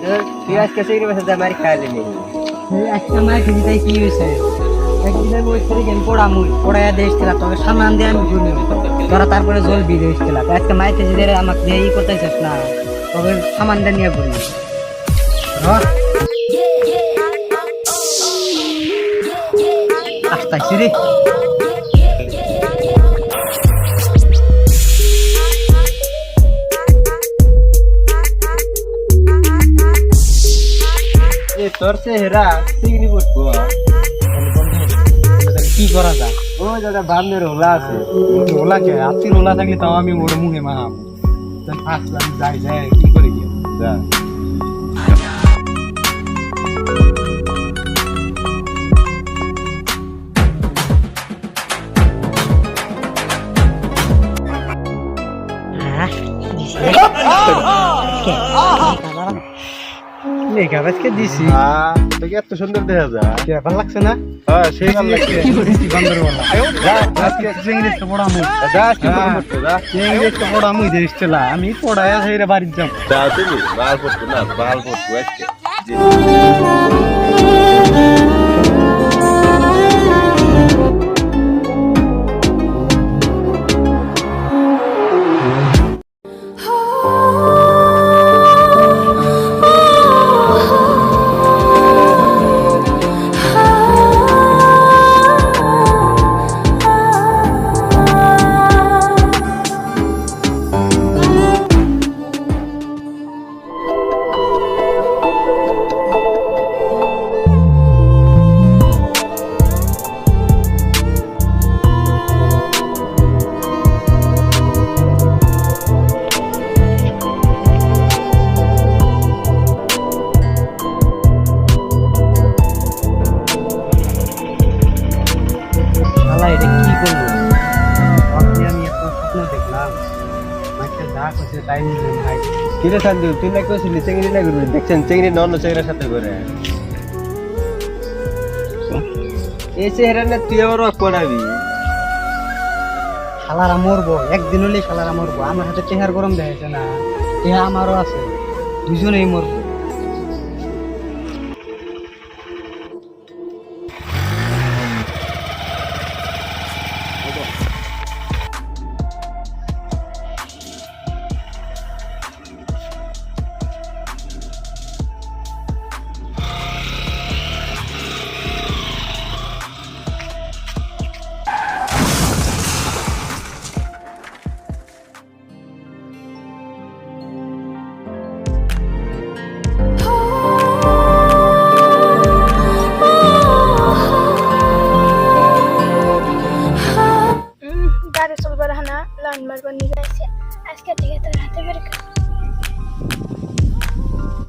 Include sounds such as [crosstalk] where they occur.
তুই আজকে চিংড়ি মাছের দাম আর খাইলি নি এই একটা মায়ের খিদিটাই কি হয়েছে একদিন আমি ওই থেকে গেম পড়া মুই পড়াইয়া দিয়েছিলাম তোকে সামান দিয়ে আমি জুনি তোরা তারপরে জল বিয়ে দিয়েছিলাম আজকে মায়ের কেজিদের আমাকে দিয়ে ই করতেছিস না তবে সামান দিয়ে নিয়ে পড়ি আসতাইছি রে তোর চেহারা চিংড়ি পড়ব কি করা যায়? ওই দাদা বামনের ওলা আছে। ওলা কে? আত্মীয় ওলা থাকলে তাও আমি ওর মুখে মারাম আসলাম যাই যাই কি করে গিয়ে যা। [laughs] লেখা আজকে দিছি। এত সুন্দর দেখা যায়। কে ভালো লাগছে না? হ্যাঁ সেই ভালো লাগছে। কি করেছি বান্দরবালা যা আজকে ইংরেজটা পড়ামু। যা আজকে। পড়তে যা। ইংরেজটা পড়ামু দেশটা আমি পড়ায়া সেইরে বাড়ির যাম যা তুমি বাল পড়তো না বাল পড়তো আজকে করছে তাই নিলেন ভাই কিরে শান্তি, তুই না কেছিলি চিংড়ি না করবি? দেখছেন, চিংড়ি অন্য চেংড়ির সাথে করে। এই চেহারা না, তুই আবার পড়াবি শালারা মরবো, একদিন হলেই শালারা মরবো। আমার হাতে চেহার গরম দেখেছে না, চেহারা আমারও আছে, দুজনেই মরবো। আরে চলবার হানা লাইন মারবার নিয়ে যাইছে আজকে থেকে তোর হাতে বের